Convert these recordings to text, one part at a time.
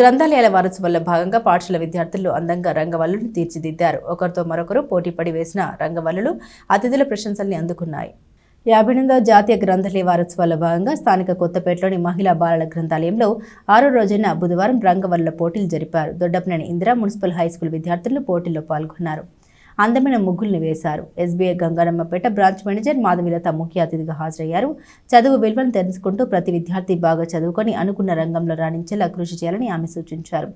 గ్రంథాలయాల వారోత్సవాల్లో భాగంగా పాఠశాల విద్యార్థులు అందంగా రంగవల్లును తీర్చిదిద్దారు. ఒకరితో మరొకరు పోటీపడి వేసిన రంగవల్లులు అతిథుల ప్రశంసల్ని అందుకున్నాయి. యాభై ఎనిమిదవ జాతీయ గ్రంథాలయ వారోత్సవాల్లో భాగంగా స్థానిక కొత్తపేటలోని మహిళా బాలల గ్రంథాలయంలో ఆరో రోజైన బుధవారం రంగవల్ల పోటీలు జరిపారు. Doddapaneni Indira municipal high school విద్యార్థులు పోటీల్లో పాల్గొన్నారు. అందమైన ముగ్గుల్ని వేశారు. SBI Gangarammapeta branch manager Madhavilatha ముఖ్య అతిథిగా హాజరయ్యారు. చదువు విలువను తెలుసుకుంటూ ప్రతి విద్యార్థి బాగా చదువుకొని అనుకున్న రంగంలో రాణించేలా కృషి చేయాలని ఆమె సూచించారు.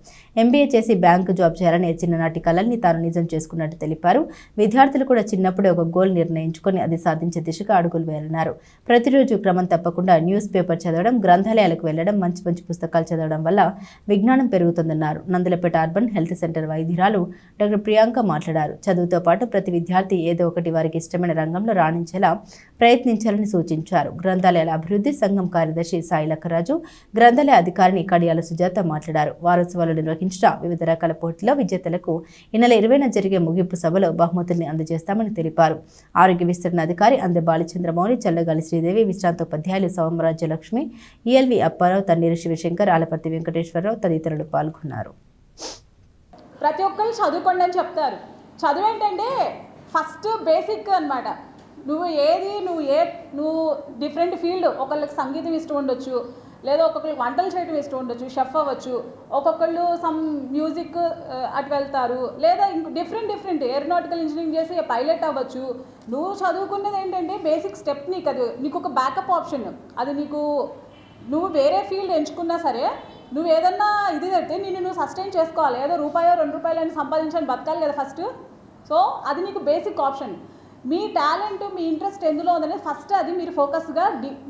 ఎంబీఏ చేసి బ్యాంకు జాబ్ చేయాలని చిన్ననాటి కలల్ని తాను నిజం చేసుకున్నట్టు తెలిపారు. విద్యార్థులు కూడా చిన్నప్పుడే ఒక గోల్ నిర్ణయించుకొని అది సాధించే దిశగా అడుగులు వేయాలన్నారు. ప్రతిరోజు క్రమం తప్పకుండా న్యూస్ పేపర్ చదవడం గ్రంథాలయాలకు వెళ్ళడం మంచి మంచి పుస్తకాలు చదవడం వల్ల విజ్ఞానం పెరుగుతుందన్నారు. నందులపేట అర్బన్ హెల్త్ సెంటర్ వైద్యురాలు డాక్టర్ ప్రియాంక మాట్లాడారు. చదువుతో పాటు ప్రతి విద్యార్థి ఏదో ఒకటి వారికి ఇష్టమైన రంగంలో రాణించేలా ప్రయత్నించాలని సూచించారు. గ్రంథాలయాల అభివృద్ధి సంఘం కార్యదర్శి సాయి లక్కరాజు గ్రంథాలయ అధికారిని కడియాల సుజాత మాట్లాడారు. వారోత్సవాలు నిర్వహించిన వివిధ రకాల పోటీల్లో విజేతలకు ఈ నెల ఇరవైన జరిగే ముగింపు సభలో బహుమతుల్ని అందజేస్తామని తెలిపారు. ఆరోగ్య విస్తరణ అధికారి అందె బాలచంద్రమౌళి చల్లగాలి శ్రీదేవి విశ్రాంతోపాధ్యాయులు సోమరాజ్య లక్ష్మి ఈఎల్వి అప్పారావు తన్నీరు శివశంకర్ ఆలపర్తి వెంకటేశ్వరరావు తదితరులు పాల్గొన్నారు. ప్రతి ఒక్కరు చదువుకోండి అని చెప్తారు. చదువు ఏంటంటే ఫస్ట్ బేసిక్ అన్నమాట. నువ్వు ఏది నువ్వు ఏ నువ్వు డిఫరెంట్ ఫీల్డ్ ఒకళ్ళకి సంగీతం ఇష్టం ఉండొచ్చు లేదా ఒక్కొక్కరికి వంటలు చేయడం ఇష్టం ఉండొచ్చు షెఫ్ అవ్వచ్చు ఒక్కొక్కళ్ళు సమ్ మ్యూజిక్ అటు వెళ్తారు లేదా ఇంక డిఫరెంట్ డిఫరెంట్ ఏరోనాటికల్ ఇంజనీరింగ్ చేసి పైలట్ అవ్వచ్చు. నువ్వు చదువుకున్నది ఏంటంటే బేసిక్ స్టెప్ నీకు అది నీకు ఒక బ్యాకప్ ఆప్షన్. అది నీకు నువ్వు వేరే ఫీల్డ్ ఎంచుకున్నా సరే నువ్వు ఏదన్నా ఇది కట్టి నిన్ను నువ్వు సస్టైన్ చేసుకోవాలి. ఏదో రూపాయో రెండు రూపాయలు అని సంపాదించని బతకాలి కదా ఫస్ట్ సో అది నీకు బేసిక్ ఆప్షన్ మీ టాలెంట్ మీ ఇంట్రెస్ట్ ఎందులో ఉందనేది ఫస్ట్ అది మీరు ఫోకస్గా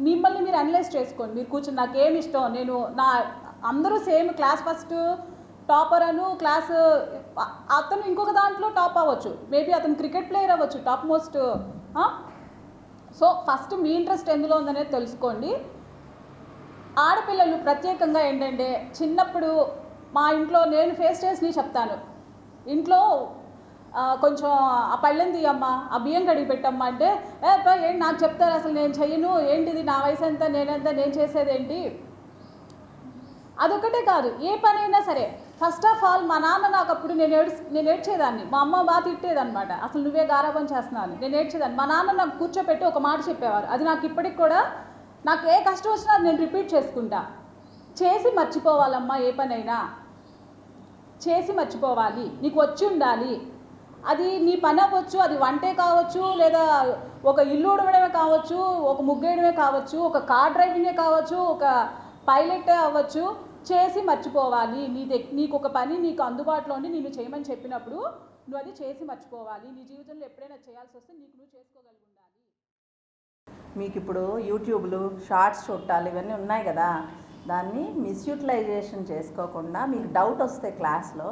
మిమ్మల్ని మీరు అనలైజ్ చేసుకోండి. మీరు కూర్చొని నాకు ఏమి ఇష్టం? నేను నా అందరూ same class first topper Anu class అతను ఇంకొక దాంట్లో టాప్ అవ్వచ్చు. మేబీ అతను క్రికెట్ ప్లేయర్ అవ్వచ్చు టాప్ మోస్ట్ సో ఫస్ట్ మీ ఇంట్రెస్ట్ ఎందులో ఉందనేది తెలుసుకోండి. ఆడపిల్లలు ప్రత్యేకంగా ఏంటంటే చిన్నప్పుడు మా ఇంట్లో నేను ఫేస్ చేసి చెప్తాను. ఇంట్లో కొంచెం ఆ పళ్ళెం తీయమ్మా ఆ బియ్యం కడిగి పెట్టమ్మా అంటే ఏ ఏంటి నాకు చెప్తారు అసలు నేను చెయ్యను ఏంటిది నా వయసు ఎంత నేనెంత నేను చేసేది ఏంటి? అదొకటే కాదు ఏ పనైనా సరే ఫస్ట్ ఆఫ్ ఆల్ మా నాన్న నాకు అప్పుడు నేను ఏడ్స్ నేను ఏడ్చేదాన్ని. మా అమ్మ బాగా తిట్టేదన్నమాట. అసలు నువ్వే గారాబం చేస్తున్నాను నేను ఏడ్చేదాన్ని. మా నాన్న నాకు కూర్చోపెట్టి ఒక మాట చెప్పేవారు. అది నాకు ఇప్పటికి కూడా నాకు ఏ కష్టం వచ్చినా అది నేను రిపీట్ చేసుకుంటా. చేసి మర్చిపోవాలమ్మా ఏ పనైనా. చేసి మర్చిపోవాలి. నీకు వచ్చి ఉండాలి. అది నీ పని అవ్వచ్చు అది వంటే కావచ్చు లేదా ఒక ఇల్లు ఉడవడమే కావచ్చు ఒక ముగ్గేయడమే కావచ్చు ఒక కార్ డ్రైవింగే కావచ్చు ఒక పైలట్ అవ్వచ్చు. చేసి మర్చిపోవాలి. నీ నీకు ఒక పని నీకు అందుబాటులో ఉండి నేను చేయమని చెప్పినప్పుడు నువ్వు అది చేసి మర్చిపోవాలి. నీ జీవితంలో ఎప్పుడైనా చేయాల్సి వస్తే నీకు నువ్వు చేసుకోగలిగి ఉండాలి. మీకు ఇప్పుడు యూట్యూబ్లు షార్ట్స్ చుట్టాలు ఇవన్నీ ఉన్నాయి కదా దాన్ని మిస్యూటిలైజేషన్ చేసుకోకుండా మీకు డౌట్ వస్తే క్లాస్లో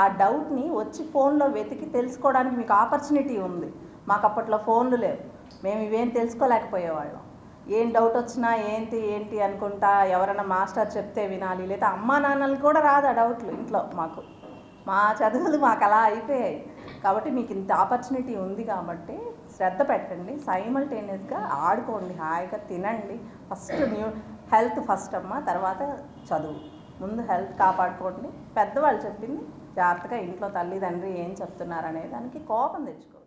ఆ డౌట్ని వచ్చి ఫోన్లో వెతికి తెలుసుకోవడానికి మీకు ఆపర్చునిటీ ఉంది. మాకు అప్పట్లో ఫోన్లు లేవు. మేము ఇవేం తెలుసుకోలేకపోయేవాళ్ళం. ఏం డౌట్ వచ్చినా ఏంటి ఏంటి అనుకుంటా ఎవరైనా మాస్టర్ చెప్తే వినాలి లేదా అమ్మా నాన్నలు కూడా రాదు ఆ డౌట్లు ఇంట్లో మాకు. మా చదువులు మాకు అలా అయిపోయాయి. కాబట్టి మీకు ఇంత ఆపర్చునిటీ ఉంది కాబట్టి శ్రద్ధ పెట్టండి. సైమల్టేనియస్గా ఆడుకోండి. హాయిగా తినండి. ఫస్ట్ న్యూ హెల్త్ ఫస్ట్ అమ్మ తర్వాత చదువు. ముందు హెల్త్ కాపాడుకోండి. పెద్దవాళ్ళు చెప్పింది జాగ్రత్తగా ఇంట్లో తల్లిదండ్రి ఏం చెప్తున్నారు అనే దానికి కోపం తెచ్చుకో